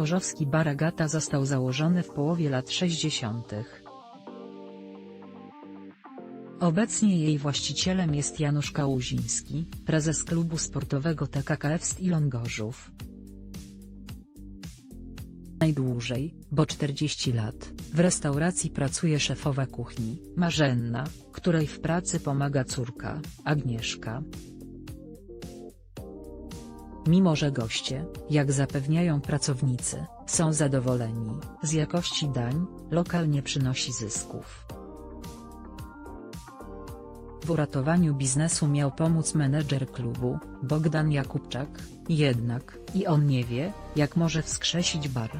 Gorzowski Bar Agata został założony w połowie lat 60. Obecnie jej właścicielem jest Janusz Kałuziński, prezes klubu sportowego TKKF Stilon Gorzów. Najdłużej, bo 40 lat, w restauracji pracuje szefowa kuchni, Marzenna, której w pracy pomaga córka, Agnieszka. Mimo że goście, jak zapewniają pracownicy, są zadowoleni z jakości dań, lokal nie przynosi zysków. W uratowaniu biznesu miał pomóc menedżer klubu, Bogdan Jakubczak, jednak, i on nie wie, jak może wskrzesić bar.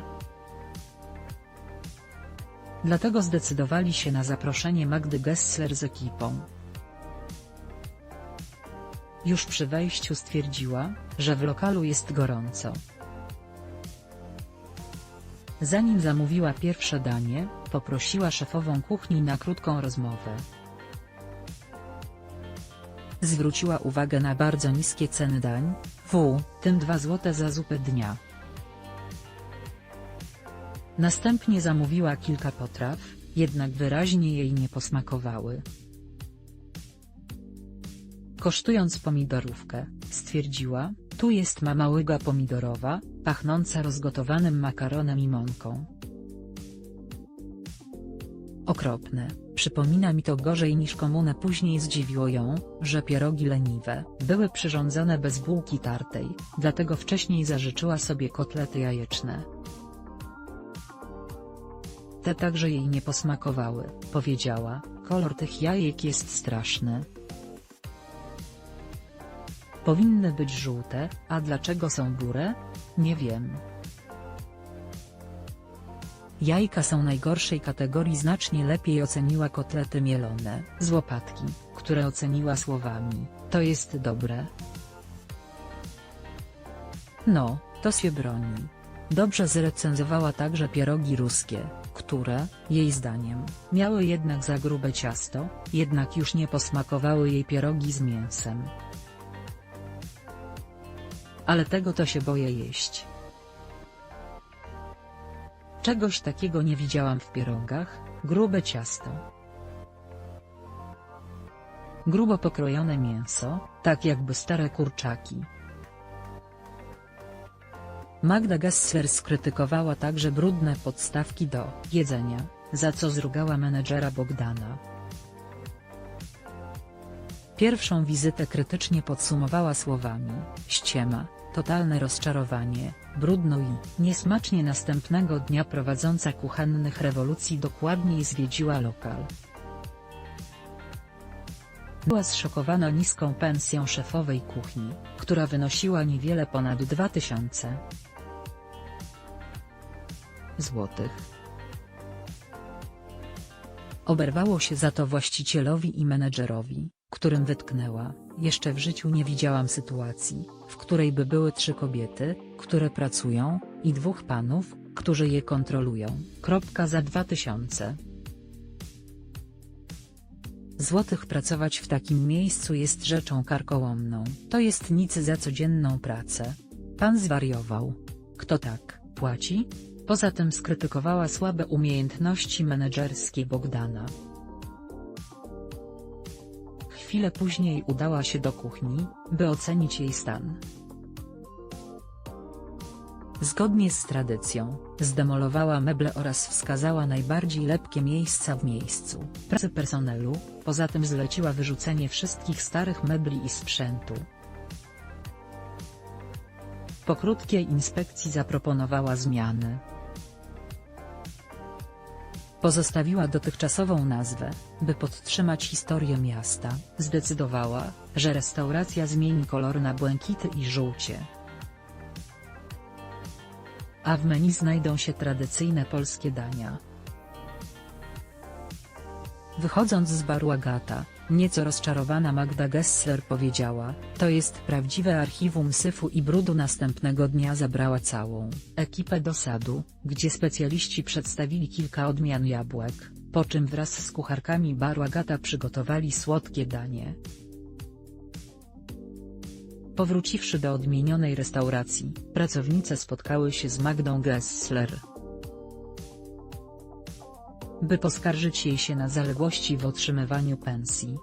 Dlatego zdecydowali się na zaproszenie Magdy Gessler z ekipą. Już przy wejściu stwierdziła, że w lokalu jest gorąco. Zanim zamówiła pierwsze danie, poprosiła szefową kuchni na krótką rozmowę. Zwróciła uwagę na bardzo niskie ceny dań, w tym 2 zł za zupę dnia. Następnie zamówiła kilka potraw, jednak wyraźnie jej nie posmakowały. Kosztując pomidorówkę, stwierdziła, tu jest mama łyga pomidorowa, pachnąca rozgotowanym makaronem i mąką. Okropne, przypomina mi to gorzej niż komunę później zdziwiło ją, że pierogi leniwe, były przyrządzone bez bułki tartej, dlatego wcześniej zażyczyła sobie kotlety jajeczne. Te także jej nie posmakowały, powiedziała, kolor tych jajek jest straszny. Powinny być żółte, a dlaczego są burę? Nie wiem. Jajka są najgorszej kategorii znacznie lepiej oceniła kotlety mielone, z łopatki, które oceniła słowami, to jest dobre. No, to się broni. Dobrze zrecenzowała także pierogi ruskie, które, jej zdaniem, miały jednak za grube ciasto, jednak już nie posmakowały jej pierogi z mięsem. Ale tego to się boję jeść. Czegoś takiego nie widziałam w pierogach, grube ciasto. Grubo pokrojone mięso, tak jakby stare kurczaki. Magda Gessler skrytykowała także brudne podstawki do jedzenia, za co zrugała menedżera Bogdana. Pierwszą wizytę krytycznie podsumowała słowami, ściema, totalne rozczarowanie, brudno i niesmacznie następnego dnia prowadząca kuchennych rewolucji dokładniej zwiedziła lokal. Była zszokowana niską pensją szefowej kuchni, która wynosiła niewiele ponad 2000 złotych. Oberwało się za to właścicielowi i menedżerowi, którym wytknęła, jeszcze w życiu nie widziałam sytuacji, w której by były trzy kobiety, które pracują, i dwóch panów, którzy je kontrolują. Kropka za 2000 złotych pracować w takim miejscu jest rzeczą karkołomną. To jest nic za codzienną pracę. Pan zwariował. Kto tak płaci? Poza tym skrytykowała słabe umiejętności menedżerskie Bogdana. Chwilę później udała się do kuchni, by ocenić jej stan. Zgodnie z tradycją, zdemolowała meble oraz wskazała najbardziej lepkie miejsca w miejscu pracy personelu, poza tym zleciła wyrzucenie wszystkich starych mebli i sprzętu. Po krótkiej inspekcji zaproponowała zmiany. Pozostawiła dotychczasową nazwę, by podtrzymać historię miasta. Zdecydowała, że restauracja zmieni kolor na błękity i żółcie. A w menu znajdą się tradycyjne polskie dania. Wychodząc z baru Agata, nieco rozczarowana Magda Gessler powiedziała, to jest prawdziwe archiwum syfu i brudu następnego dnia zabrała całą ekipę do sadu, gdzie specjaliści przedstawili kilka odmian jabłek, po czym wraz z kucharkami baru Agata przygotowali słodkie danie. Powróciwszy do odmienionej restauracji, pracownice spotkały się z Magdą Gessler. By poskarżyć jej się na zaległości w otrzymywaniu pensji.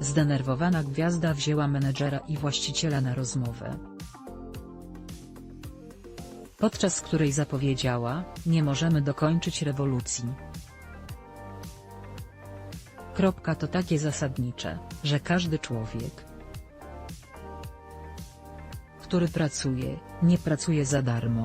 Zdenerwowana gwiazda wzięła menedżera i właściciela na rozmowę. Podczas której zapowiedziała, nie możemy dokończyć rewolucji. Kropka to takie zasadnicze, że każdy człowiek, który pracuje, nie pracuje za darmo.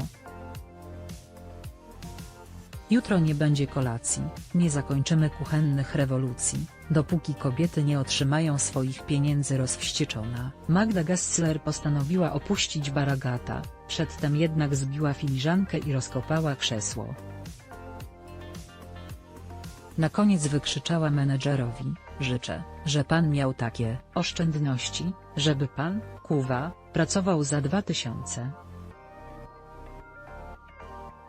Jutro nie będzie kolacji, nie zakończymy kuchennych rewolucji, dopóki kobiety nie otrzymają swoich pieniędzy rozwścieczona. Magda Gessler postanowiła opuścić Baragata, przedtem jednak zbiła filiżankę i rozkopała krzesło. Na koniec wykrzyczała menedżerowi, życzę, że pan miał takie oszczędności, żeby pan, kuwa, pracował za dwa tysiące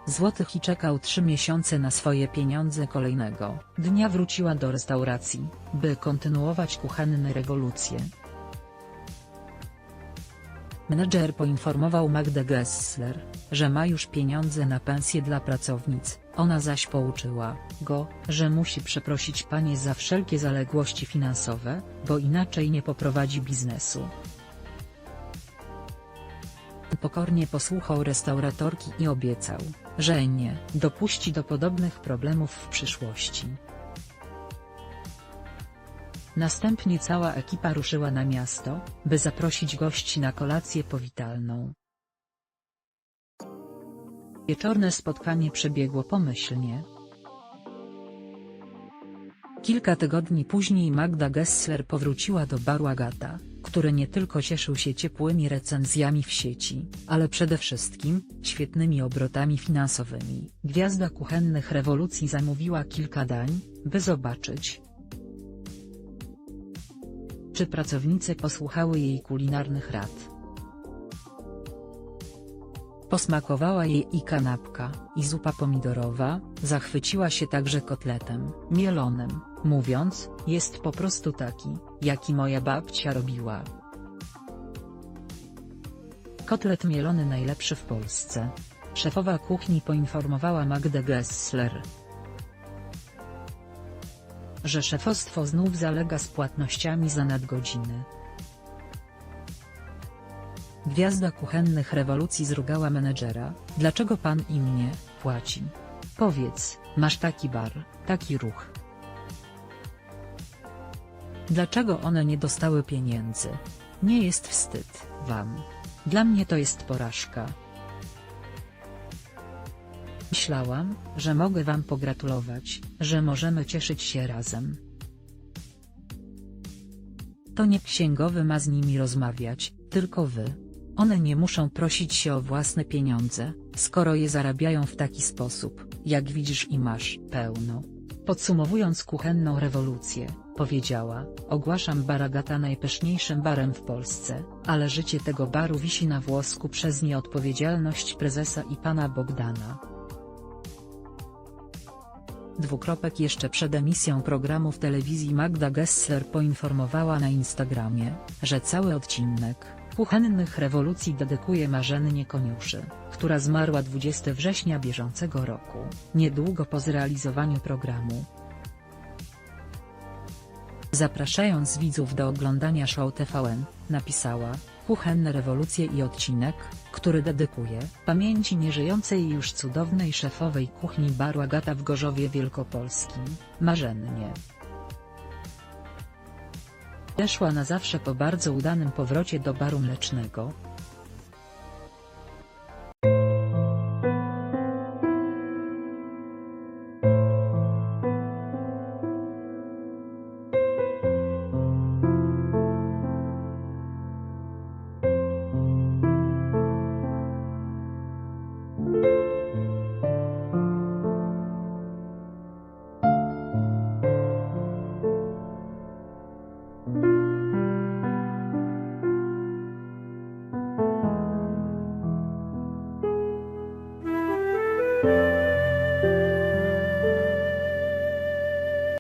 złotych i czekał trzy miesiące na swoje pieniądze kolejnego dnia wróciła do restauracji, by kontynuować kuchenne rewolucje. Menedżer poinformował Magdę Gessler, że ma już pieniądze na pensję dla pracownic, ona zaś pouczyła go, że musi przeprosić panie za wszelkie zaległości finansowe, bo inaczej nie poprowadzi biznesu. Pokornie posłuchał restauratorki i obiecał, że nie dopuści do podobnych problemów w przyszłości. Następnie cała ekipa ruszyła na miasto, by zaprosić gości na kolację powitalną. Wieczorne spotkanie przebiegło pomyślnie. Kilka tygodni później Magda Gessler powróciła do baru Agata, który nie tylko cieszył się ciepłymi recenzjami w sieci, ale przede wszystkim, świetnymi obrotami finansowymi. Gwiazda kuchennych rewolucji zamówiła kilka dań, by zobaczyć, czy pracownice posłuchały jej kulinarnych rad. Posmakowała jej i kanapka, i zupa pomidorowa, zachwyciła się także kotletem mielonym, mówiąc, jest po prostu taki, jaki moja babcia robiła. Kotlet mielony najlepszy w Polsce. Szefowa kuchni poinformowała Magdę Gessler, że szefostwo znów zalega z płatnościami za nadgodziny. Gwiazda kuchennych rewolucji zrugała menedżera, dlaczego pan im nie płaci? Powiedz, masz taki bar, taki ruch. Dlaczego one nie dostały pieniędzy? Nie jest wstyd, wam. Dla mnie to jest porażka. Myślałam, że mogę wam pogratulować, że możemy cieszyć się razem. To nie księgowy ma z nimi rozmawiać, tylko wy. One nie muszą prosić się o własne pieniądze, skoro je zarabiają w taki sposób, jak widzisz i masz, pełno. Podsumowując kuchenną rewolucję, powiedziała, ogłaszam Baragata najpyszniejszym barem w Polsce, ale życie tego baru wisi na włosku przez nieodpowiedzialność prezesa i pana Bogdana. Dwukropek jeszcze przed emisją programu w telewizji Magda Gessler poinformowała na Instagramie, że cały odcinek kuchennych rewolucji dedykuje Marzennie Koniuszy, która zmarła 20 września bieżącego roku, niedługo po zrealizowaniu programu. Zapraszając widzów do oglądania show TVN, napisała, Kuchenne rewolucje i odcinek, który dedykuje pamięci nieżyjącej już cudownej szefowej kuchni baru Agata w Gorzowie Wielkopolskim, Marzennie. Odeszła na zawsze po bardzo udanym powrocie do baru mlecznego,